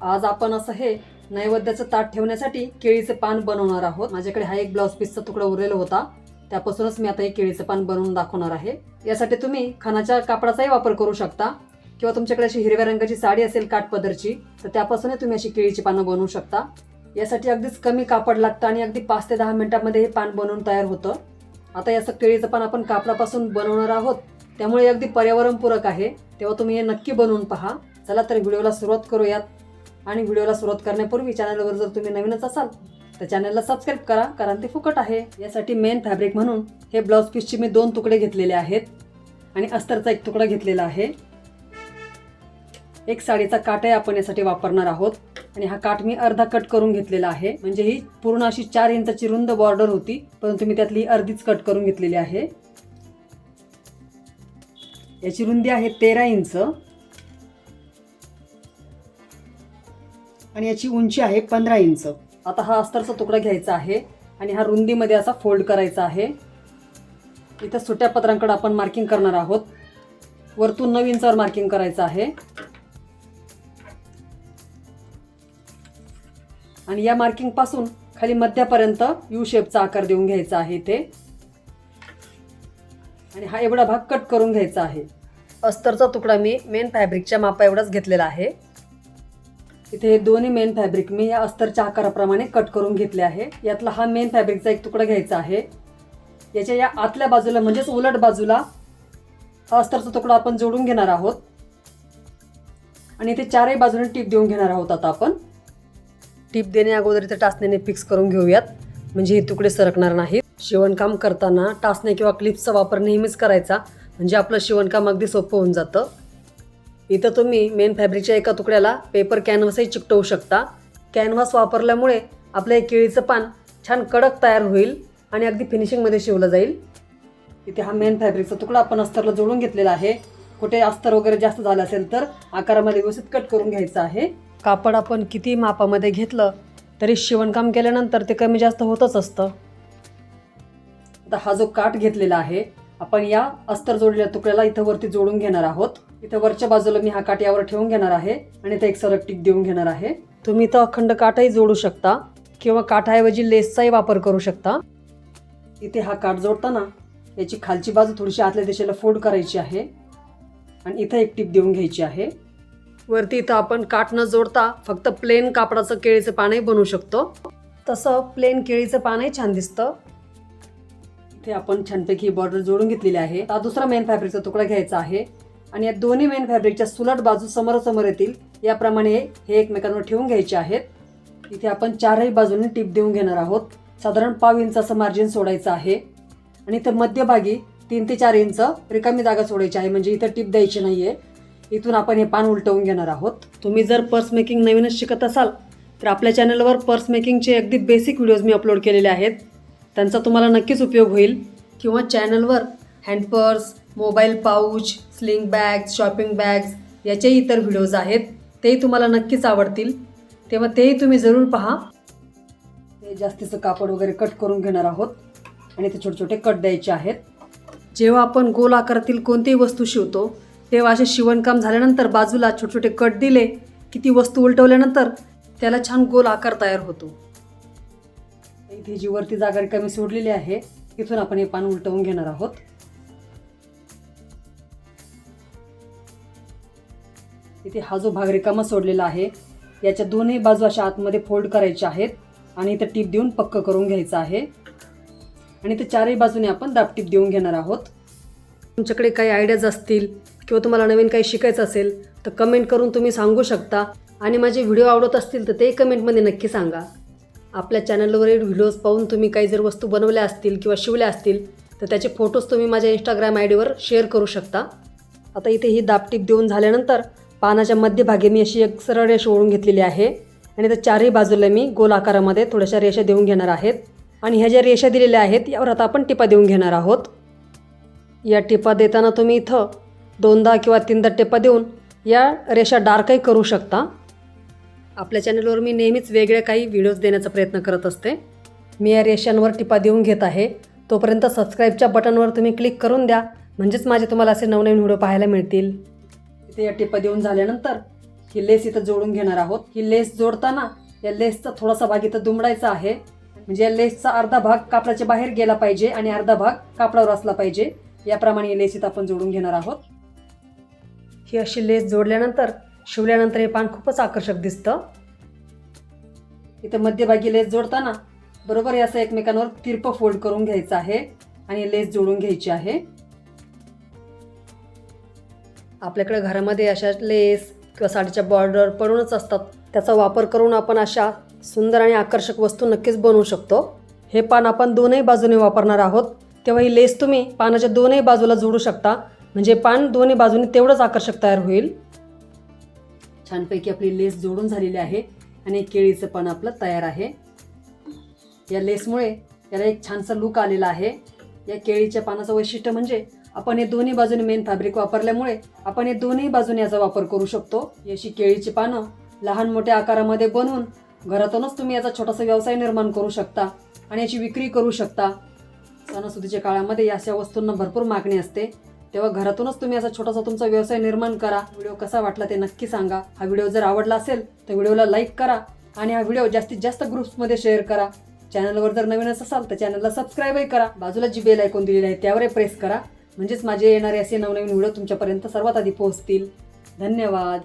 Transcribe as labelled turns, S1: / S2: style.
S1: आज आपण असं हे नैवेद्याचं ताट ठेवण्यासाठी केळीचं पान बनवणार आहोत. माझ्याकडे हा एक ब्लाऊज पीसचा तुकडा उरलेला होता. त्यापासूनच मी आता हे केळीचं पान बनवून दाखवणार आहे. यासाठी तुम्ही खानाच्या कापडाचाही वापर करू शकता किंवा तुमच्याकडे अशी हिरव्या रंगाची साडी असेल काठपदरची तर त्यापासूनही तुम्ही अशी केळीची पानं बनवू शकता. यासाठी अगदीच कमी कापड लागतं आणि अगदी पाच ते दहा मिनिटांमध्ये हे पान बनवून तयार होतं. आता याचं केळीचं पान आपण कापडापासून बनवणार आहोत. त्यामुळे अगदी पर्यावरणपूरक आहे. तेव्हा तुम्ही हे नक्की बनवून पहा. चला तर व्हिडिओला सुरुवात करूयात. आणि व्हिडिओला सुरुवात करण्यापूर्वी चॅनलवर जर तुम्ही नवीनच असाल तर चॅनलला सबस्क्राईब करा कारण ते फुकट आहे. यासाठी मेन फॅब्रिक म्हणून हे ब्लाऊज पीसचे मी दोन तुकडे घेतलेले आहेत. आणि अस्तरचा एक तुकडा घेतलेला आहे. एक साडीचा काटही आपण यासाठी वापरणार आहोत. आणि हा काठ मी अर्धा कट करून घेतलेला आहे. म्हणजे ही पूर्ण अशी चार इंचाची रुंद बॉर्डर होती परंतु मी त्यातली अर्धीच कट करून घेतलेली आहे. याची रुंदी आहे तेरा इंच. आणि याची उंची आहे पंधरा इंच. आता हा अस्तरचा तुकडा घ्यायचा आहे आणि हा रुंदीमध्ये असा फोल्ड करायचा आहे. इथं सुट्या पत्रांकडे आपण मार्किंग करणार आहोत. वरतून नऊ इंचावर मार्किंग करायचं आहे. आणि या मार्किंगपासून खाली मध्यापर्यंत यू शेपचा आकार देऊन घ्यायचा आहे इथे. आणि हा एवढा भाग कट करून घ्यायचा आहे. अस्तरचा तुकडा मी मेन फॅब्रिकच्या मापा एवढाच घेतलेला आहे. इथे हे दोन्ही मेन फॅब्रिक मी या अस्तरच्या आकाराप्रमाणे कट करून घेतले आहे. यातला हा मेन फॅब्रिकचा एक तुकडा घ्यायचा आहे. याच्या या आतल्या बाजूला म्हणजेच उलट बाजूला हा अस्तरचा तुकडा आपण जोडून घेणार आहोत. आणि इथे चारही बाजूने टीप देऊन घेणार आहोत आता आपण. टीप देण्या अगोदर इथे टाचण्याने फिक्स करून घेऊयात. म्हणजे हे तुकडे सरकणार नाहीत. शिवणकाम करताना टाचणे किंवा क्लिप्सचा वापर नेहमीच करायचा. म्हणजे आपलं शिवणकाम अगदी सोपं होऊन जातं. इथं तुम्ही मेन फॅब्रिकच्या एका तुकड्याला पेपर कॅनव्हासही चिकटवू शकता. कॅनव्हास वापरल्यामुळे आपलं हे केळीचं पान छान कडक तयार होईल आणि अगदी फिनिशिंगमध्ये शिवलं जाईल. इथे हा मेन फॅब्रिकचा तुकडा आपण अस्तरला जोडून घेतलेला आहे. कुठे अस्तर वगैरे जास्त झालं असेल तर आकारामध्ये व्यवस्थित कट करून घ्यायचं आहे. कापड आपण किती मापामध्ये घेतलं तरी शिवणकाम केल्यानंतर ते कमी जास्त होतच असतं. आता हा जो काठ घेतलेला आहे आपण या अस्तर जोडलेल्या तुकड्याला इथं वरती जोडून घेणार आहोत. इथं वरच्या बाजूला मी हा काठ यावर ठेवून घेणार आहे आणि इथं एक सरक टिक देऊन घेणार आहे. तुम्ही इथं अखंड काठही जोडू शकता किंवा काठाऐवजी लेसचाही वापर करू शकता. इथे हा काठ जोडताना याची खालची बाजू थोडीशी आतल्या दिशेला फोल्ड करायची आहे आणि इथं एक टिप देऊन घ्यायची आहे. वरती इथं आपण काठ न जोडता फक्त प्लेन कापडाचं केळीचं पानही बनवू शकतो. तसं प्लेन केळीचं पानही छान दिसतं. इथे आपण छानपैकी बॉर्डर जोडून घेतलेली आहे. आता दुसरा मेन फॅब्रिकचा तुकडा घ्यायचा आहे. आणि या दोन्ही मेन फॅब्रिकच्या सुलट बाजू समोरासमोर येतील. याप्रमाणे हे एकमेकांवर ठेवून घ्यायचे आहेत. इथे आपण चारही बाजूंनी टिप देऊन घेणार आहोत. साधारण पाव इंच असं मार्जिन सोडायचं आहे. आणि इथं मध्यभागी तीन ते चार इंच रिकामी जागा सोडायची आहे. म्हणजे इथं टिप द्यायची नाही आहे इथून आपण हे पान उलटवून घेणार आहोत. तुम्ही जर पर्स मेकिंग नवीनच शिकत असाल तर आपल्या चॅनलवर पर्स मेकिंगचे अगदी बेसिक व्हिडिओज मी अपलोड केलेले आहेत. त्यांचा तुम्हाला नक्कीच उपयोग होईल. किंवा चॅनलवर hand purse mobile pouch sling bags shopping bags याचेही इतर व्हिडिओज आहेत. तेही तुम्हाला नक्कीच आवडतील. तेव्हा तेही तुम्ही जरूर पहा. हे जास्तीचं कापड वगैरे कट करून घेणार आहोत. आणि ते छोटे छोटे कट द्यायचे आहेत. जेव्हा आपण गोल आकारातील कोणतीही वस्तू शिवतो तेव्हा असे शिवणकाम झाल्यानंतर बाजूला छोटे छोटे कट दिले की ती वस्तू उलटवल्यानंतर त्याला छान गोल आकार तयार होतो. इथे जी वरती जागा रिकामी सोडलेली आहे तिथून आपण हे पान उलटवून घेणार आहोत. इथे हा जो भाग रिकामा सोडलेला आहे याच्या दोन्ही बाजू अशा आतमध्ये फोल्ड करायच्या आहेत आणि इथं टीप देऊन पक्क करून घ्यायचं आहे. आणि ते चारही बाजूने आपण दाबटीप देऊन घेणार आहोत. तुमच्याकडे काही आयडियाज असतील किंवा तुम्हाला नवीन काही शिकायचं असेल तर कमेंट करून तुम्ही सांगू शकता. आणि माझे व्हिडिओ आवडत असतील तर ते कमेंटमध्ये नक्की सांगा. आपल्या चॅनलवरील व्हिडिओज पाहून तुम्ही काही जर वस्तू बनवल्या असतील किंवा शिवल्या असतील तर त्याचे फोटोज तुम्ही माझ्या इंस्टाग्राम आय डीवर शेअर करू शकता. आता इथे ही दाबटीप देऊन झाल्यानंतर पानाच्या मध्यभागी मी अशी एक सरळ रेषा ओढून घेतलेली आहे. आणि त्या चारही बाजूला मी गोल आकारामध्ये थोड्याशा रेषा देऊन घेणार आहेत. आणि ह्या ज्या रेषा दिलेल्या आहेत यावर आता आपण टिपा देऊन घेणार आहोत. या टिपा देताना तुम्ही इथं दोनदा किंवा तीनदा टिपा देऊन या रेषा डार्कही करू शकता. आपल्या चॅनलवर मी नेहमीच वेगळ्या काही व्हिडिओज देण्याचा प्रयत्न करत असते. मी या रेषांवर टिपा देऊन घेत आहे. तोपर्यंत सबस्क्राईबच्या बटनवर तुम्ही क्लिक करून द्या. म्हणजेच माझे तुम्हाला असे नवनवीन व्हिडिओ पाहायला मिळतील. इथे या टिपा देऊन झाल्यानंतर ही लेस इथं जोडून घेणार आहोत. ही लेस जोडताना या लेसचा थोडासा भाग इथं दुमडायचा आहे. म्हणजे या लेसचा अर्धा भाग कापडाच्या बाहेर गेला पाहिजे आणि अर्धा भाग कापडावर असला पाहिजे. याप्रमाणे लेस इथं आपण जोडून घेणार आहोत. ही अशी लेस जोडल्यानंतर शिवल्यानंतर हे पान खूपच आकर्षक दिसतं. इथं मध्यभागी लेस जोडताना बरोबर याचा असं एकमेकांवर तिरप फोल्ड करून घ्यायचं आहे आणि लेस जोडून घ्यायची आहे. आपल्याकडे घरामध्ये अशा लेस किंवा साडीच्या बॉर्डर पडूनच असतात. त्याचा वापर करून आपण अशा सुंदर आणि आकर्षक वस्तू नक्कीच बनवू शकतो. हे पान आपण दोनही बाजूने वापरणार आहोत. तेव्हा ही लेस तुम्ही पानाच्या दोनही बाजूला जोडू शकता. म्हणजे पान दोन्ही बाजूने तेवढंच आकर्षक तयार होईल. छानपैकी आपली लेस जोडून झालेली आहे आणि केळीचं पान आपलं तयार आहे. या लेसमुळे याला एक छानसा लुक आलेला आहे. या केळीच्या पानाचं वैशिष्ट्य म्हणजे आपण हे दोन्ही बाजूने मेन फॅब्रिक वापरल्यामुळे आपण हे दोन्ही बाजूने याचा वापर करू शकतो. याची केळीची पानं लहान मोठ्या आकारामध्ये बनवून घरातूनच तुम्ही याचा छोटासा व्यवसाय निर्माण करू शकता आणि याची विक्री करू शकता. सणासुदीच्या काळामध्ये या अशा वस्तूंना भरपूर मागणी असते. तेव्हा घरातूनच तुम्ही असा छोटासा तुमचा व्यवसाय निर्माण करा. व्हिडिओ कसा वाटला ते नक्की सांगा. हा व्हिडिओ जर आवडला असेल तर व्हिडिओला लाईक करा आणि हा व्हिडिओ जास्तीत जास्त ग्रुप्समध्ये शेअर करा. चॅनलवर जर नवीनच असाल तर चॅनलला सबस्क्राईबही करा. बाजूला जी बेल ऐकून दिलेली आहे त्यावरही प्रेस करा. म्हणजेच माझे येणारे असे नवनवीन व्हिडिओ तुमच्यापर्यंत सर्वात आधी पोहोचतील. धन्यवाद.